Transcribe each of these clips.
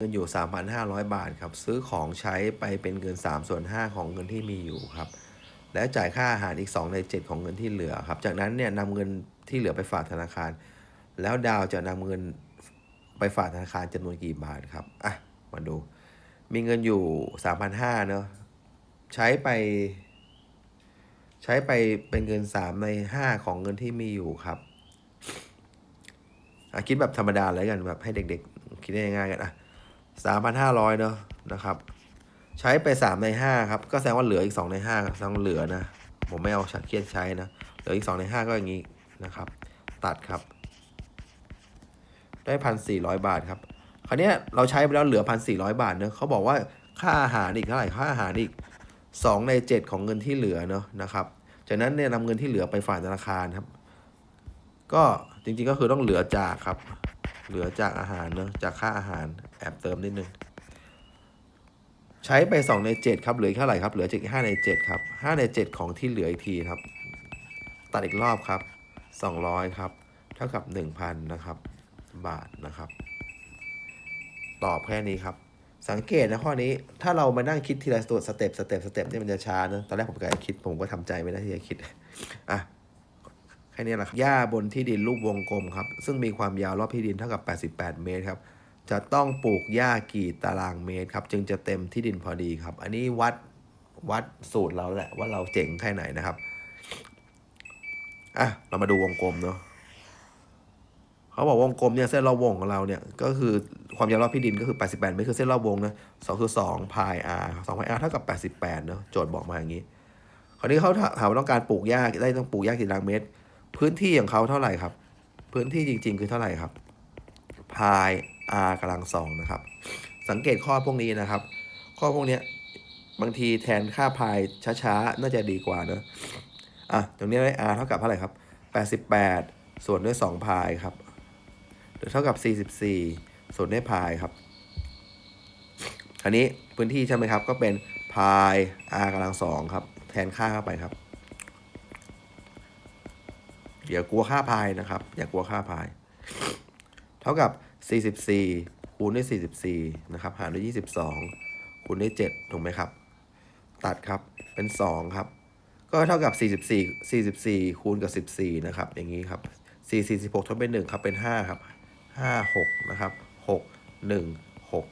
เงินอยู่ 3,500 บาทครับ ซื้อของใช้ไปเป็นเงิน3ส่วน5ของเงินที่มีอยู่ครับ และจ่ายค่าอาหารอีก 2 ใน 7 ของเงินที่เหลือครับ จากนั้นเนี่ยนำเงินที่เหลือไปฝากธนาคาร แล้วดาวจะนำเงินไปฝากธนาคารจำนวนกี่บาทครับ อะ มาดู มีเงินอยู่ 3,500เนอะใช้ไป ใช้ไปเป็นเงิน 3 ใน 5 ของเงินที่มีอยู่ครับอะคิดแบบธรรมดาเลยกันแบบให้เด็ก ๆ คิดได้ง่ายๆกันอะ สามพันห้าร้อยเนาะนะครับ ใช้ไปสามในห้าครับ ก็แสดงว่าเหลืออีกสองในห้าแสดงว่าเหลือนะ ผมไม่เอาชัดเครียดใช้นะ เหลืออีกสองในห้าก็อย่างนี้นะครับ ตัดครับ ได้พันสี่ร้อยบาทครับ คราวนี้เราใช้ไปแล้วเหลือพันสี่ร้อยบาทเนอะเขาบอกว่าค่าอาหารอีกเท่าไหร่ ค่าอาหารอีกสองในเจ็ดของเงินที่เหลือเนอะนะครับ จากนั้นเนี่ยนำเงินที่เหลือไปฝากธนาคารครับ ก็จริงๆก็คือต้องเหลือจากครับ เหลือจากอาหารเนอะจากค่าอาหารแอบเติมนิดนึง ใช้ไป 2 ใน 7 ครับเหลืออกเท่าไหร่ครับเหลือจาก5ใน 7 ครับ 5 ใน 7 ของที่เหลืออีกทีครับ ตัดอีกรอบครับ 200 ครับ เท่ากับ 1,000 นะครับ บาทนะครับ ตอบแค่นี้ครับสังเกตนะข้อนี้ถ้าเรามานั่งคิดทีละตัวสเต็ปสเต็ปสเต็ปเนี่ยมันจะช้านะตอนแรกผมก็คิดผมก็ทำใจไม่ได้ที่จะคิดอะ ค่นี้แหละครับหญ้าบนที่ดินรูปวงกลมครับ ซึ่งมีความยาวรอบที่ดินเท่ากับ 88 เมตรครับ จะต้องปลูกหญ้ากี่ตารางเมตรครับ จึงจะเต็มที่ดินพอดีครับ อันนี้วัดวัดสูตรเราแหละว่าเราเจ๋งแค่ไหนนะครับ อะ เรามาดูวงกลมเนาะเขาบอกวงกลมเนี่ยเส้นรอบวงของเราเนี่ย ก็คือความยาวรอบที่ดินก็คือ 88 เมตรคือเส้นรอบวงนะสองคือ2พาย r 2พาย r เท่ากับ 88 เนาะโจทย์บอกมาอย่างนี้ คราวนี้เขาถามว่าต้องการปลูกหญ้าได้ต้องปลูกหญ้ากี่ตารางเมตร พื้นที่ของเขาเท่าไหร่ครับ พื้นที่จริง ๆ คือเท่าไหร่ครับพาย r กำลังสองนะครับ สังเกตข้อพวกนี้นะครับ ข้อพวกเนี้ยบางทีแทนค่าพายช้าๆ น่าจะดีกว่าเนอะอะตรงนี้ได้ r เท่ากับเท่าไหร่ครับ 88 ส่วนด้วย 2 พายครับ หรือเท่ากับ 44 ส่วนด้วยพายครับอันนี้พื้นที่ใช่ไหมครับ ก็เป็นพาย r กำลังสองครับ แทนค่าเข้าไปครับ อย่ากลัวค่าพายนะครับ อย่ากลัวค่าพาย เท่ากับ 44 คูณด้วย44 นะครับ หารด้วย 22 คูณด้วย7ถูกไหมครับ ตัดครับเป็น 2 ครับ ก็เท่ากับ 44 44 คูณกับ 14 นะครับ อย่างนี้ครับ 4 46ทดเป็น1ครับ เป็น 5 ครับ 5 6 นะครับ 6 1 6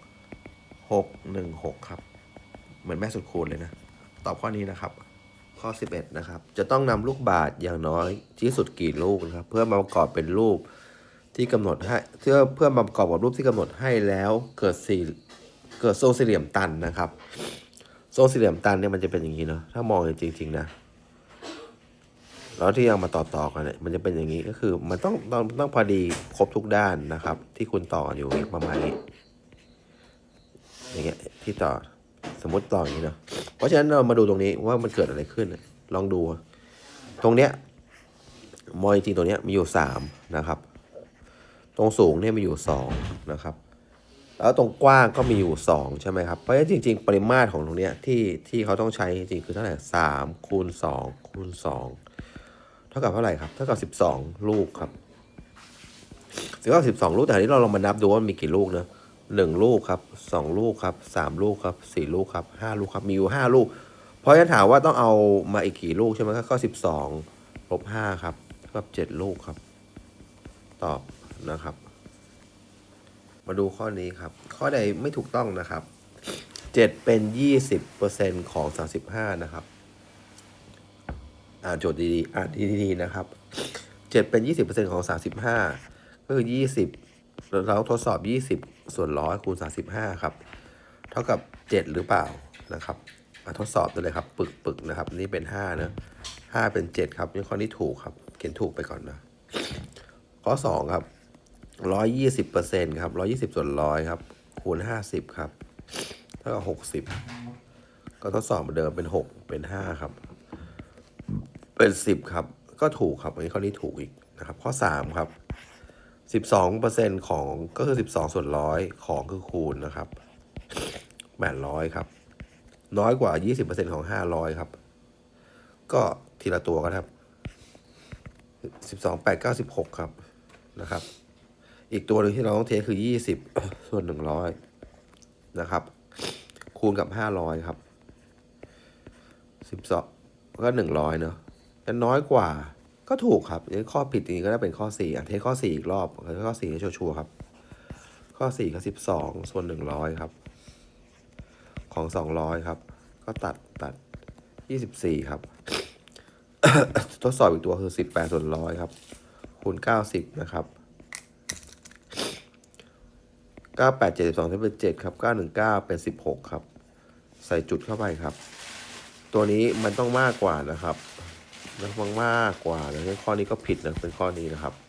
6 1 6 ครับ เหมือนแม่สุดคูณเลยนะ ตอบข้อนี้นะครับ ข้อ 11 นะครับ จะต้องนำลูกบาศก์อย่างน้อยที่สุดกี่ลูกนะครับ เพื่อมาประกอบเป็นรูปที่กำหนดให้เพื่อเพื่อมาประกอบกับรูปที่กำหนดให้แล้วเกิดสี่เกิดทรงสี่เหลี่ยมตันนะครับทรงสี่เหลี่ยมตันเนี่ยมันจะเป็นอย่างนี้เนาะถ้ามองจริงๆนะแล้วที่ยังมาต่อต่อกันเนี่ยมันจะเป็นอย่างนี้ก็คือ มันต้องต้องต้องพอดีครบทุกด้านนะครับ ที่คุณต่ออยู่ประมาณนี้อย่างเงี้ยที่ต่อสมมติต่ออย่างนี้เนาะ เพราะฉะนั้นเรามาดูตรงนี้ว่ามันเกิดอะไรขึ้น ลองดู ตรงเนี้ยมอยจริงตรงเนี้ยมีอยู่สามนะครับ ตรงสูงเนี่ยมีอยู่สองนะครับ แล้วตรงกว้างก็มีอยู่สองใช่ไหมครับ เพราะฉะนั้นจริง ๆ ปริมาตรของตรงเนี้ยที่ที่เขาต้องใช้จริงๆคือเท่าไหร่สามคูณสองคูณสองเท่ากับเท่าไหร่ครับ เท่ากับสิบสองลูกครับสิบเก้าสิบสองลูกแต่ทีนี้เราลองมานับดูว่ามีกี่ลูกเนอะ หนึ่งลูกครับสองลูกครับสามลูกครับสี่ลูกครับห้าลูกครับ มีอยู่ห้าลูก เพราะฉะนั้นถามว่าต้องเอามาอีกกี่ลูกใช่ไหมก็สิบสองลบห้าครับเท่ากับเจ็ดลูกครับ ตอบนะครับ มาดูข้อนี้ครับ ข้อใดไม่ถูกต้องนะครับเจ็ดเป็นยี่สิบเปอร์เซ็นของสามสิบห้านะครับอ่านโจทย์ดีๆอ่านดีๆนะครับเจ็ดเป็นยี่สิบเปอร์เซ็นของสามสิบห้าก็คือยี่สิบ เราทดสอบยี่สิบส่วนร้อยคูณสามสิบห้าครับ เท่ากับเจ็ดหรือเปล่านะครับมาทดสอบดูเลยครับ ปึกปึกๆนะครับ นี่เป็นห้านะห้าเป็นเจ็ดครับนี่ข้อนี้ถูกครับ เขียนถูกไปก่อนนะ ข้อสองครับร้อยยี่สิบเปอร์เซ็นครับร้อยี่สิบส่วนร้อยครับ คูณห้าสิบครับ เท่ากับหกสิบก็ทดสอบเหมือนเดิมเป็นหกเป็นห้าครับ เป็นสิบครับ ก็ถูกครับอันนี้ข้อนี้ถูกอีกนะครับ ข้อสามครับ สิบสองเปอร์เซ็นของก็คือสิบสองส่วนร้อยของคือคูณนะครับแปดร้อยครับ น้อยกว่ายี่สิบเปอร์เซ็นของห้าร้อยครับ ก็ทีละตัวกันครับสิบสองแปดเก้าสิบหกครับนะครับ อีกตัวหนึ่งที่เราต้องเทคือยี่สิบส่วนหนึ่งร้อยนะครับ คูณกับห้าร้อยครับสิบสองก็หนึ่งร้อยเนอะแต่น้อยกว่า ก็ถูกครับข้อผิดจริงๆก็ได้เป็นข้อสี่อะเทสข้อสี่อีกรอบข้อสี่ให้ชัวร์ๆครับ ข้อสี่ก็สิบสองส่วนหนึ่งร้อยครับ ของสองร้อยครับ ก็ตัดตัดยี่สิบสี่ครับ ทดสอบอีกตัวคือสิบแปดส่วนร้อยครับ คูณเก้าสิบนะครับเก้าแปดเจ็ดสิบสองเป็นเจ็ดครับเก้าหนึ่งเก้าเป็นสิบหกครับ ใส่จุดเข้าไปครับ ตัวนี้มันต้องมากกว่านะครับ มันต้องมากกว่านะข้อนี้ก็ผิดนะเป็นข้อนี้นะครับ